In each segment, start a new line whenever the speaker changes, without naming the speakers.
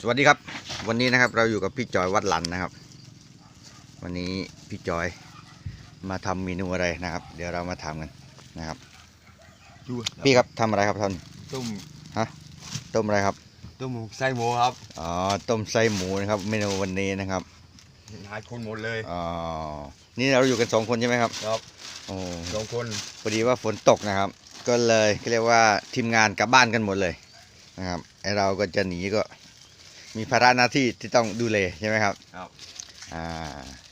สวัสดีครับ วันนี้นะครับเราอยู่กับพี่จอยวัดหลันนะครับ วันนี้พี่จอยมาทำเมนูอะไรนะครับ เดี๋ยวเรามาทำกันนะครับ
ดู
พี่ครับทำอะไรครับท่าน
ต้ม
ต้มอะไรครับ
ต้มไส้หมูครับ
อ๋อต้มไส้หมูนะครับ เมนูวันนี้นะครับ
หาคนหมดเลย
อ๋อนี่เราอยู่กันสองคนใช่ไหมครับ
ครับ
โอ้
สองคน
พอดีว่าฝนตกนะครับ ก็เลยเรียกว่าทีมงานกลับบ้านกันหมดเลยนะครับไอเราก็จะหนีก็ มีภาระหน้าที่ที่ต้องดูแลใช่ไหมครับ
ครับ
อ่า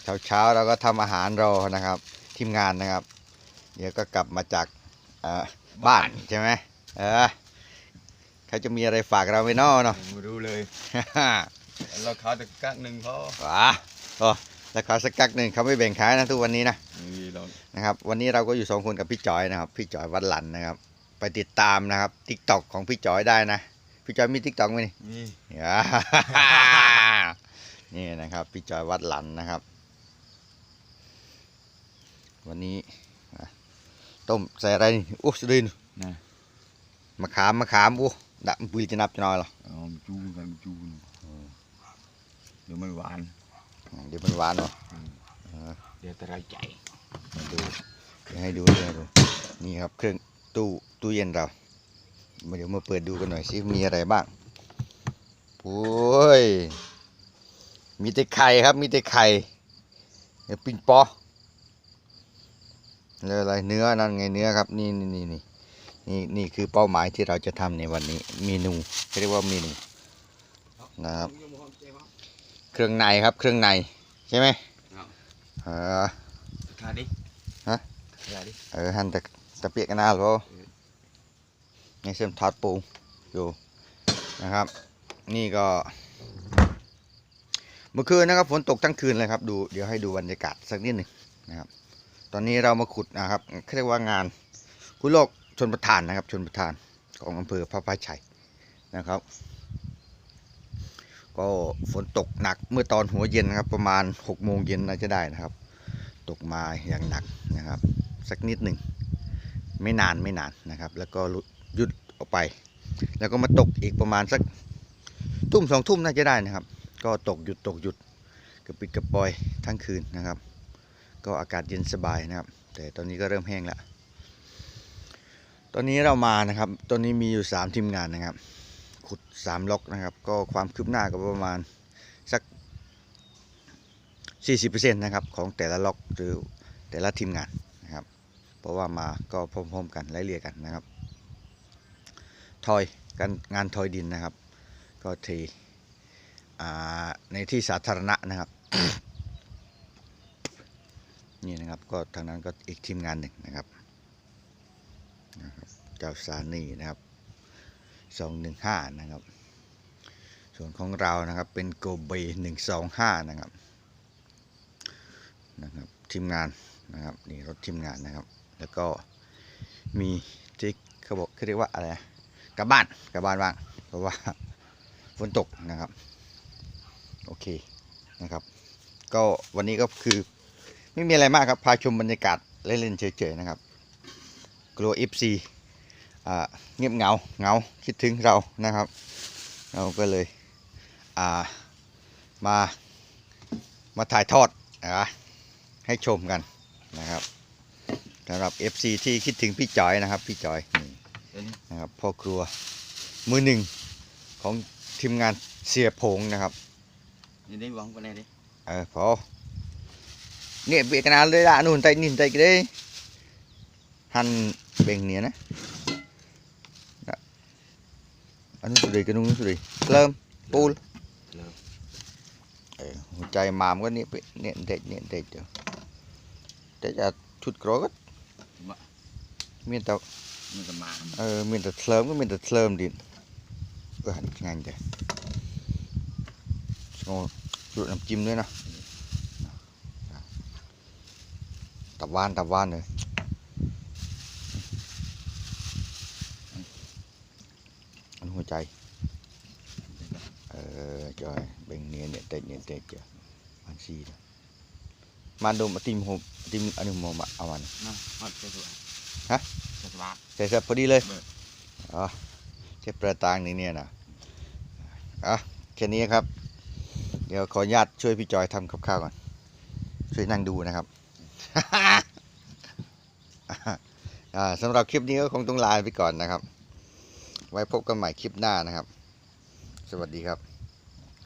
เช้าเช้าๆเราก็ทำอาหารรอนะครับ ทีมงานนะครับ เดี๋ยวก็กลับมาจากอ่าบ้านใช่ไหมเออเขาจะมีอะไรฝากเราไว้นอเนาะ
ไม่รู้เลย เราขายแต่กักหนึ่งเขา
ว้าโอ้แล้วเขาสักกักหนึ่งเขาไม่แบ่งขายนะทุกวันนี้นะ
นี่เรา
นะครับวันนี้เราก็อยู่สองคนกับพี่จอยนะครับ พี่จอยวัดหลันนะครับ ไปติดตามนะครับทิกตอกของพี่จอยได้นะ พี่จอยมีทิกตอกไหมนี่
นี่
อ่านี่นะครับพี่จอยวัดหลันนะครับ วันนี้อะต้มใส่อะไรนี่โอ้สุดิน
นะ
มะขามมะขามโอ้ดับปุยจะนับจะน้อยเหรอ
เอาจูนกันจูนเดี๋ยวมันหวาน
อืมเดี๋ยวมันหวานเนาะ
เดี๋ยวแต่ไรใจ
มาดูเดี๋ยวให้ดูเดี๋ยวให้ดูนี่ครับเครื่องตู้ตู้เย็นเรา มาเดี๋ยวมาเปิดดูกันหน่อยสิมีอะไรบ้างโอ้ยมีแต่ไข่ครับมีแต่ไข่เดี๋ยวปิ้งปอแล้วอะไรเนื้อนั่นไงเนื้อครับนี่นี่นี่นี่นี่นี่คือเป้าหมายที่เราจะทำในวันนี้เมนูเขาเรียกว่าเมนูนะครับ เครื่องในครับเครื่องในใช่ไหม
ครับ
เออ
ทาดิ
ฮะ
ทาดิ
เออหันแต่ตะเปียกกันหน้าหรอ ในเส้นทอดปูอยู่นะครับ นี่ก็ เมื่อคืนนะครับฝนตกทั้งคืนเลยครับ ดูเดี๋ยวให้ดูบรรยากาศสักนิดหนึ่งนะครับ ตอนนี้เรามาขุดนะครับเรียกว่างานคุโลกชนประทานนะครับชนประทานของอำเภอพระพาชัยนะครับ ก็ฝนตกหนักเมื่อตอนหัวเย็นนะครับ ประมาณหกโมงเย็นน่าจะได้นะครับ ตกมาอย่างหนักนะครับ สักนิดหนึ่งไม่นานไม่นานนะครับ แล้วก็หยุด ออกไป แล้วก็มาตกอีกประมาณสักทุ่มสองทุ่มน่าจะได้นะครับ ก็ตกหยุดตกหยุดกระปิดกระปอยทั้งคืนนะครับ ก็อากาศเย็นสบายนะครับ แต่ตอนนี้ก็เริ่มแห้งแล้วตอนนี้เรามานะครับ ตอนนี้มีอยู่สามทีมงานนะครับ ขุดสามล็อกนะครับ ก็ความคืบหน้าก็ประมาณสัก 40%นะครับของแต่ละล็อกหรือแต่ละทีมงานนะครับ เพราะว่ามาก็พร้อมๆกันไล่เลี่ยกันนะครับ ทอยการงานทอยดินนะครับ ก็ทอ่าในที่สาธารณะนะครับ นี่นะครับก็ทางนั้นก็อีกทีมงานหนึ่งนะครับนะครับเจ้าสานีนะครับสองหนึ่งห้านะครับ ส่วนของเรานะครับเป็นโกเบหนึ่งสองห้านะครับนะครับทีมงานนะครับนี่รถทีมงานนะครับ แล้วก็มีที่เขาบอกเขาเรียกว่าอะไรนะ กลับบ้านกลับบ้านบ้างเพราะว่าฝนตกนะครับ โอเคนะครับ ก็วันนี้ก็คือไม่มีอะไรมากครับ พาชมบรรยากาศเล่นๆเฉยๆนะครับ กลัว FC อ่าเงียบเหงาเหงาคิดถึงเรานะครับ เราก็เลยมามาถ่ายทอดนะให้ชมกันนะครับสำหรับ FC ที่คิดถึงพี่จอยนะครับ พี่จอยนี่
น
นะครับพ่อครัวมือหนึ่งของทีมงานเสียผงนะครับ
นี่ได้หวังไปไหนดิ
เออพอเนี่ยเบียกันนานเลยละนู่น tay nhìn tay cái đấy hành bên nè nè Đó. anh sudah cái nung sudah lơm pul
เริ่ม
เออหัวใจมามก็เนี่ยไปเนี่ยเด็ดเนี่ยเด็ดเดี๋ยวแต่จะชุดกรอก็มีแต่
มันจะมา
เออมีแต่เคลิ้มก็มีแต่เคลิ้มดินเออหันงานจ้ะโอ้ดูดน้ำจิ้มด้วยนะตับหวานตับหวานเลยอันหัวใจเออจอยเบ่งเนียนเนี่ยเต็ดเนี่ยเต็ดจ้ะมันซีนะมาดูมาติมหกติมอันนี้มมาเอามัน
นะฮอดเจ้าตัว
ฮะ
เจ้าตัว
ใส่เสร็จพอดีเลย
เบิด
อ๋อเชฟประตางนี่เนี่ยนะอะแค่นี้ครับ เดี๋ยวขออนุญาตช่วยพี่จอยทำกับข้าวก่อน ช่วยนั่งดูนะครับอ่าสำหรับคลิปนี้ก็คงต้องลาไปก่อนนะครับ ไว้พบกันใหม่คลิปหน้านะครับ สวัสดีครับ